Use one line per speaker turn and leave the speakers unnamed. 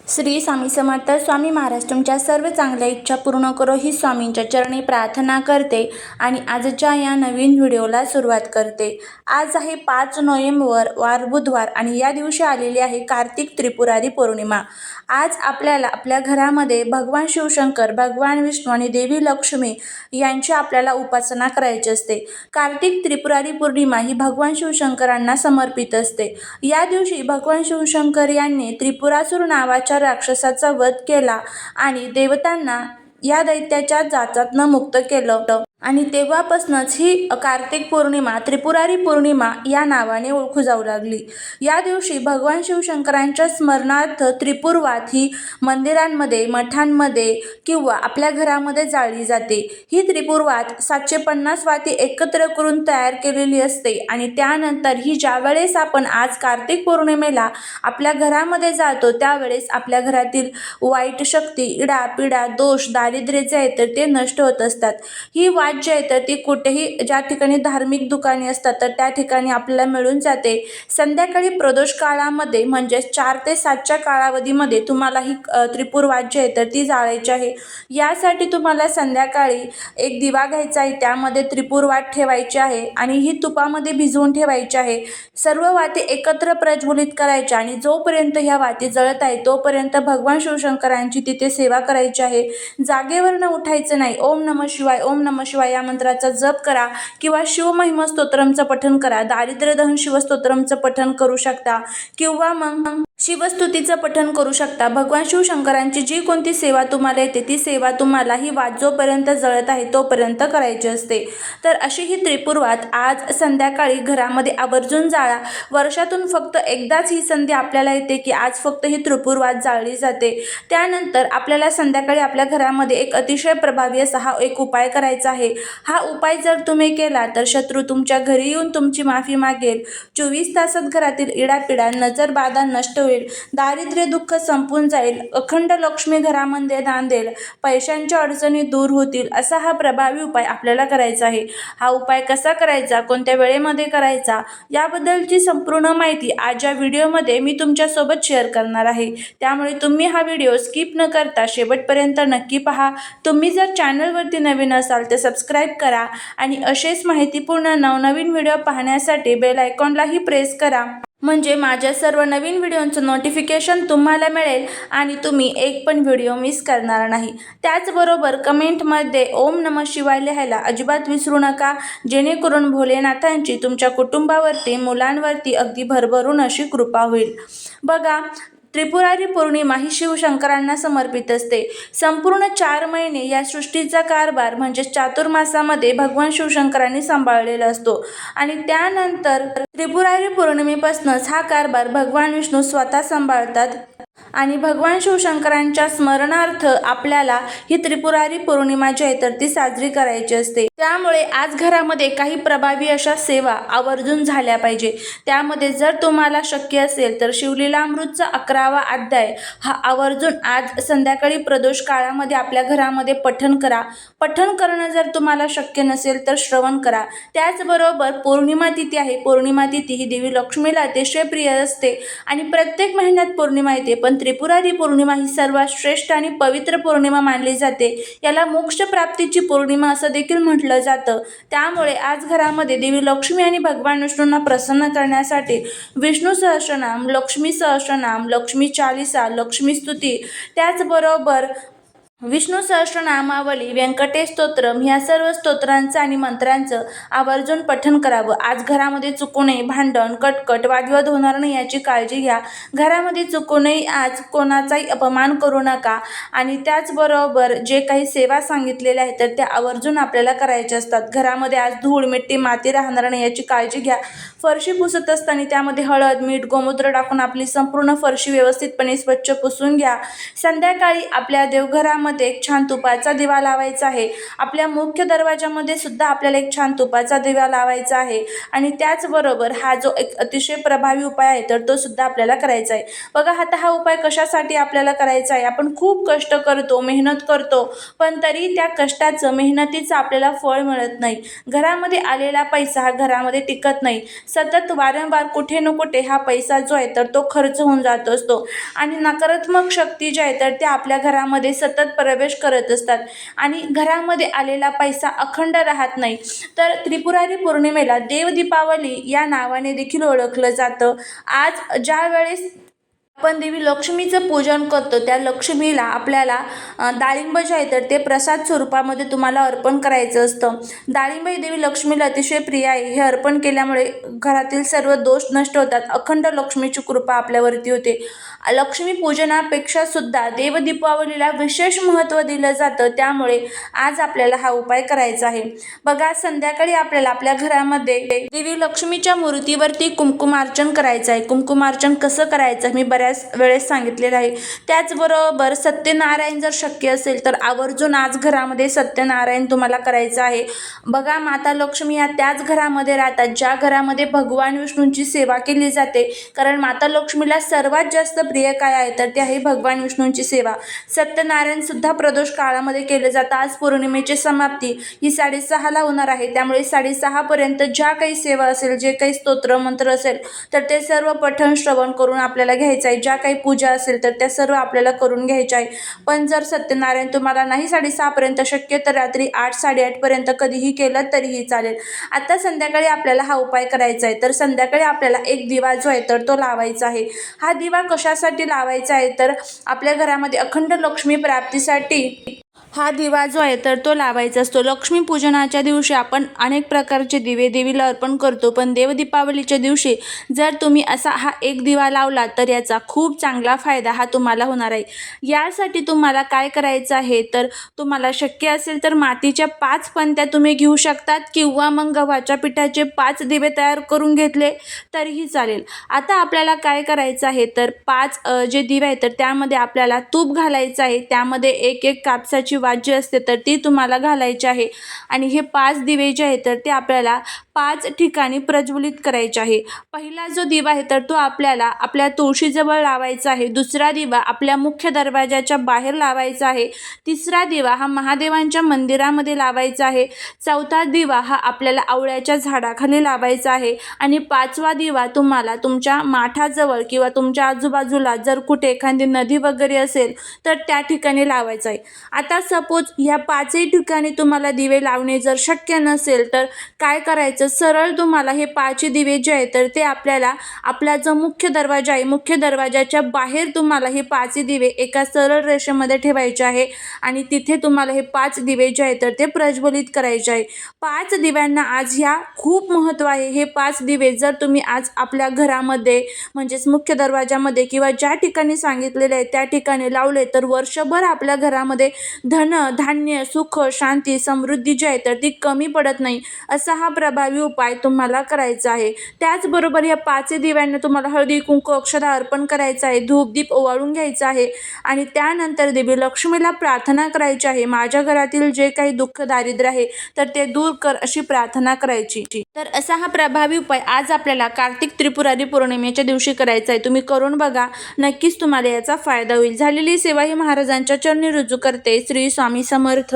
श्री स्वामी समर्थ स्वामी महाराज तुमच्या सर्व चांगल्या इच्छा पूर्ण करो ही स्वामींच्या चरणी प्रार्थना करते आणि आजच्या या नवीन व्हिडिओला सुरुवात करते. आज आहे पाच नोव्हेंबर वार बुधवार आणि या दिवशी आलेली आहे कार्तिक त्रिपुरारी पौर्णिमा. आज आपल्याला आपल्या घरामध्ये भगवान शिवशंकर भगवान विष्णू आणि देवी लक्ष्मी यांची आपल्याला उपासना करायची असते. कार्तिक त्रिपुरारी पौर्णिमा ही भगवान शिवशंकरांना समर्पित असते. या दिवशी भगवान शिवशंकर यांनी त्रिपुरासूर नावाच्या राक्षसाचा वध केला आणि देवतांना या दैत्याच्या जाचातनं मुक्त केलं आणि तेव्हापासूनच ही कार्तिक पौर्णिमा त्रिपुरारी पौर्णिमा या नावाने ओळखू जाऊ लागली. या दिवशी भगवान शिवशंकरांच्या स्मरणार्थ त्रिपुरवात ही मंदिरांमध्ये मठांमध्ये किंवा आपल्या घरामध्ये जाळली जाते. ही त्रिपुरवात सातशे पन्नास वाती एकत्र करून तयार केलेली असते आणि त्यानंतर ही ज्यावेळेस आपण आज कार्तिक पौर्णिमेला आपल्या घरामध्ये जातो त्यावेळेस आपल्या घरातील वाईट शक्ती इडा पिडा दोष दारिद्र्य जे आहे तर ते नष्ट होत असतात. ही वा वाट जे आहे तर ती कुठेही ज्या ठिकाणी धार्मिक दुकाने असतात तर त्या ठिकाणी आपल्याला मिळून जाते. संध्याकाळी प्रदोष काळामध्ये म्हणजेच चार ते सातच्या कालावधीमध्ये तुम्हाला ही त्रिपूर त्रिपुर वाट जी आहे तर ती जाळायची आहे. यासाठी तुम्हाला संध्याकाळी एक दिवा घ्यायचा आहे त्यामध्ये त्रिपूर वाट ठेवायची आहे आणि ही तुपामध्ये भिजवून ठेवायची आहे. सर्व वाती एकत्र प्रज्वलित करायच्या आणि जोपर्यंत ह्या वाती जळत आहे तोपर्यंत भगवान शिवशंकरांची तिथे सेवा करायची आहे. जागेवरनं उठायचं नाही. ओम नम शिवाय ओम नम शिवाय या मंत्राचा जप करा किंवा शिवमहिमा स्तोत्रमचं पठण करा. दारिद्र्यदहन शिवस्तोत्रमचं पठण करू शकता. किंवा मग शिवस्तुतीचं पठण करू शकता. भगवान शिवशंकरांची जी कोणती सेवा तुम्हाला येते ती सेवा तुम्हाला ही वाद जोपर्यंत जळत आहे तोपर्यंत करायची असते. तर अशी ही त्रिपुरवात आज संध्याकाळी घरामध्ये आवर्जून जाळा. वर्षातून फक्त एकदाच ही संधी आपल्याला येते की आज फक्त ही त्रिपुरवात जाळली जाते. त्यानंतर आपल्याला संध्याकाळी आपल्या घरामध्ये एक अतिशय प्रभावी असा हा एक उपाय करायचा आहे. हा उपाय जर तुम्ही केला तर शत्रू तुमच्या घरी येऊन तुमची माफी मागेल. चोवीस तासात घरातील इडापिडा नजर बाधा नष्ट होईल. दारिद्र्य दुःख संपून जाईल. अखंड लक्ष्मी घरामध्ये नांदेल पैशांच्या अडचणी दूर होतील. असा हा प्रभावी उपाय आपल्याला करायचा आहे. हा उपाय कसा करायचा? कोणत्या वेळेमध्ये करायचा? याबद्दलची संपूर्ण माहिती आज या व्हिडिओमध्ये मी तुमच्यासोबत शेअर करणार आहे. त्यामुळे तुम्ही हा व्हिडिओ स्किप न करता शेवटपर्यंत नक्की पहा. तुम्ही जर चॅनलवरती नवीन असाल तर सबस्क्राईब करा आणि असेच माहितीपूर्ण नवनवीन व्हिडिओ पाहण्यासाठी बेल आयकॉनलाही प्रेस करा. म्हणजे माझ्या सर्व नवीन व्हिडिओंचं नोटिफिकेशन तुम्हाला मिळेल आणि तुम्ही एक पण व्हिडिओ मिस करणार नाही. त्याचबरोबर कमेंटमध्ये ओम नम शिवाय लिहायला अजिबात विसरू नका. जेणेकरून भोलेनाथांची तुमच्या कुटुंबावरती मुलांवरती अगदी भरभरून अशी कृपा होईल. बघा त्रिपुरारी पौर्णिमा ही शिवशंकरांना समर्पित असते. संपूर्ण चार महिने या सृष्टीचा कारभार म्हणजे चातुर्मासामध्ये भगवान शिवशंकरांनी सांभाळलेला असतो. आणि त्यानंतर त्रिपुरारी पौर्णिमेपासूनच हा कारभार भगवान विष्णू स्वतः सांभाळतात. आणि भगवान शिवशंकरांच्या स्मरणार्थ आपल्याला ही त्रिपुरारी पौर्णिमा जी आहे तर ती साजरी करायची असते. त्यामुळे आज घरामध्ये काही प्रभावी अशा सेवा आवर्जून झाल्या पाहिजे. त्यामध्ये जर तुम्हाला शक्य असेल तर शिवलीलामृतचा अकरावा अध्याय हा आवर्जून आज संध्याकाळी प्रदोष काळामध्ये आपल्या घरामध्ये पठण करा. पठण करणं जर तुम्हाला शक्य नसेल तर श्रवण करा. त्याचबरोबर पौर्णिमा तिथी आहे. पौर्णिमा तिथी ही देवी लक्ष्मीला अतिशय प्रिय असते आणि प्रत्येक महिन्यात पौर्णिमा येते पण त्रिपुरारी पौर्णिमा ही सर्वात श्रेष्ठ आणि पवित्र पौर्णिमा मानली जाते. याला मोक्षप्राप्तीची पौर्णिमा असं देखील म्हटलं जातं. त्यामुळे आज घरामध्ये देवी लक्ष्मी आणि भगवान विष्णूंना प्रसन्न करण्यासाठी विष्णू सहस्रनाम लक्ष्मी सहस्रनाम लक्ष्मी चालिसा लक्ष्मी स्तुती त्याचबरोबर विष्णू सहस्रनामावली व्यंकटेश स्तोत्रम ह्या सर्व स्तोत्रांचं आणि मंत्रांचं आवर्जून पठण करावं. आज घरामध्ये चुकू नये भांडण कटकट वादविवाद होणार नाही याची काळजी घ्या. घरामध्ये चुकू नये आज कोणाचाही अपमान करू नका आणि त्याचबरोबर जे काही सेवा सांगितलेल्या आहेत तर त्या आवर्जून आपल्याला करायच्या असतात. घरामध्ये आज धूळ मिट्टी माती राहणार नाही याची काळजी घ्या. फरशी पुसत असताना त्यामध्ये हळद मीठ गोमूत्र टाकून आपली संपूर्ण फरशी व्यवस्थितपणे स्वच्छ पुसून घ्या. संध्याकाळी आपल्या देवघरामध्ये घरामध्ये एक छान तुपाचा दिवा लावायचा आहे. आपल्या मुख्य दरवाजामध्ये सुद्धा आपल्याला एक छान तुपाचा दिवा लावायचा आहे. आणि त्याचबरोबर हा जो एक अतिशय प्रभावी उपाय आहे तर तो सुद्धा आपल्याला करायचा आहे. बघा आता हा उपाय कशासाठी आपल्याला करायचा आहे? आपण खूप कष्ट करतो मेहनत करतो पण तरी त्या कष्टाचं मेहनतीचं आपल्याला फळ मिळत नाही. घरामध्ये आलेला पैसा हा घरामध्ये टिकत नाही. सतत वारंवार कुठे न कुठे हा पैसा जो आहे तर तो खर्च होऊन जात असतो. आणि नकारात्मक शक्ती जी आहे तर त्या आपल्या घरामध्ये सतत प्रवेश करत असतात. आणि घरामध्ये आलेला पैसा अखंड राहत नाही. तर त्रिपुरारी पौर्णिमेला देव दीपावली या नावाने देखील ओळखलं जातं. आज ज्या वेळेस आपण देवी लक्ष्मीचं पूजन करतो त्या लक्ष्मीला आपल्याला डाळिंब जे आहे तर ते प्रसाद स्वरूपामध्ये तुम्हाला अर्पण करायचं असतं. डाळिंब ही देवी लक्ष्मीला अतिशय प्रिय आहे. हे अर्पण केल्यामुळे घरातील सर्व दोष नष्ट होतात. अखंड लक्ष्मीची कृपा आपल्यावरती होते. लक्ष्मी पूजनापेक्षा सुद्धा देव दीपावलीला विशेष महत्त्व दिलं जातं. त्यामुळे आज आपल्याला हा उपाय करायचा आहे. बघा संध्याकाळी आपल्याला आपल्या घरामध्ये देवी लक्ष्मीच्या मूर्तीवरती कुंकुमार्चन करायचं आहे. कुंकुमार्चन कसं करायचं मी बऱ्याच वेळेस सांगितलेलं आहे. त्याचबरोबर सत्यनारायण जर शक्य असेल तर आवर्जून आज घरामध्ये सत्यनारायण तुम्हाला करायचं आहे. बघा माता लक्ष्मी या त्याच घरामध्ये राहतात ज्या घरामध्ये भगवान विष्णूंची सेवा केली जाते. कारण माता लक्ष्मीला सर्वात जास्त प्रिय काय आहे तर ते आहे भगवान विष्णूंची सेवा. सत्यनारायणसुद्धा प्रदोष काळामध्ये केलं जातं आज पौर्णिमेची समाप्ती. ही साडेसहाला होणार आहे. त्यामुळे साडेसहापर्यंत ज्या काही सेवा असेल जे काही स्तोत्र मंत्र असेल तर ते सर्व पठण श्रवण करून आपल्याला घ्यायचं आहे. ज्या काही पूजा असेल तर त्या सर्व आपल्याला करून घ्यायच्या आहे. पण जर सत्यनारायण तुम्हाला नाही साडेसहापर्यंत शक्य तर रात्री आठ साडेआठपर्यंत कधीही केलं तरीही चालेल. आता संध्याकाळी आपल्याला हा उपाय करायचा आहे. तर संध्याकाळी आपल्याला एक दिवा जो आहे तर तो लावायचा आहे. हा दिवा कशासाठी लावायचा आहे? तर आपल्या घरामध्ये अखंड लक्ष्मी प्राप्तीसाठी हा दिवा जो आहे तर तो लावायचा असतो. लक्ष्मी पूजनाच्या दिवशी आपण अनेक प्रकारचे दिवे देवीला अर्पण करतो पण देवदीपावलीच्या दिवशी जर तुम्ही असा हा एक दिवा लावला तर याचा खूप चांगला फायदा हा तुम्हाला होणार आहे. यासाठी तुम्हाला काय करायचं आहे? तर तुम्हाला शक्य असेल तर मातीच्या पाच पंत्या तुम्ही घेऊ शकतात किंवा मग गव्हाच्या पिठाचे पाच दिवे तयार करून घेतले तरीही चालेल. आता आपल्याला काय करायचं आहे? तर पाच जे दिवे आहेत तर त्यामध्ये आपल्याला तूप घालायचं आहे. त्यामध्ये एक एक कापसाची वाट जी असते तर ती तुम्हाला घालायची आहे. आणि हे पाच दिवे जे आहेत तर ते आपल्याला पाच ठिकाणी प्रज्वलित करायचे आहे. पहिला जो दिवा आहे तर तो आपल्याला आपल्या तुळशीजवळ लावायचा आहे. दुसरा दिवा आपल्या मुख्य दरवाजाच्या बाहेर लावायचा आहे. तिसरा दिवा हा महादेवांच्या मंदिरामध्ये लावायचा आहे. चौथा दिवा हा आपल्याला आवळ्याच्या झाडाखाली लावायचा आहे. आणि पाचवा दिवा तुम्हाला तुमच्या माठाजवळ किंवा तुमच्या आजूबाजूला जर कुठे एखादी नदी वगैरे असेल तर त्या ठिकाणी लावायचा आहे. आता सपोज ह्या पाचही ठिकाणी तुम्हाला दिवे लावणे जर शक्य नसेल तर काय करायचं? सरळ तुम्हाला हे पाचही दिवे जे आहे तर ते आपल्याला आपला जो मुख्य दरवाजा आहे मुख्य दरवाजाच्या बाहेर तुम्हाला हे पाचही दिवे एका सरळ रेषेमध्ये ठेवायचे आहे आणि तिथे तुम्हाला हे पाच दिवे जे आहे तर ते प्रज्वलित करायचे आहे. पाच दिव्यांना आज ह्या खूप महत्त्व आहे. हे पाच दिवे जर तुम्ही आज आपल्या घरामध्ये म्हणजेच मुख्य दरवाजामध्ये किंवा ज्या ठिकाणी सांगितलेले आहे त्या ठिकाणी लावले तर वर्षभर आपल्या घरामध्ये धन धान्य सुख शांती समृद्धी जी आहे तर ती कमी पडत नाही. असा हा प्रभावी उपाय तुम्हाला करायचा आहे. त्याचबरोबर या पाचही दिव्यांना तुम्हाला हळदी कुंकू अक्षरा अर्पण करायचं आहे. धूप दीप ओवाळून घ्यायचं आहे. आणि त्यानंतर देवी लक्ष्मीला प्रार्थना करायची आहे. माझ्या घरातील जे काही दुःख दारिद्र्य आहे तर ते दूर कर अशी प्रार्थना करायची. तर असा हा प्रभावी उपाय आज आपल्याला कार्तिक त्रिपुरारी पौर्णिमेच्या दिवशी करायचा आहे. तुम्ही करून बघा. नक्कीच तुम्हाला याचा फायदा होईल. झालेली सेवा ही महाराजांच्या चरणी रुजू करते. श्री श्री स्वामी समर्थ.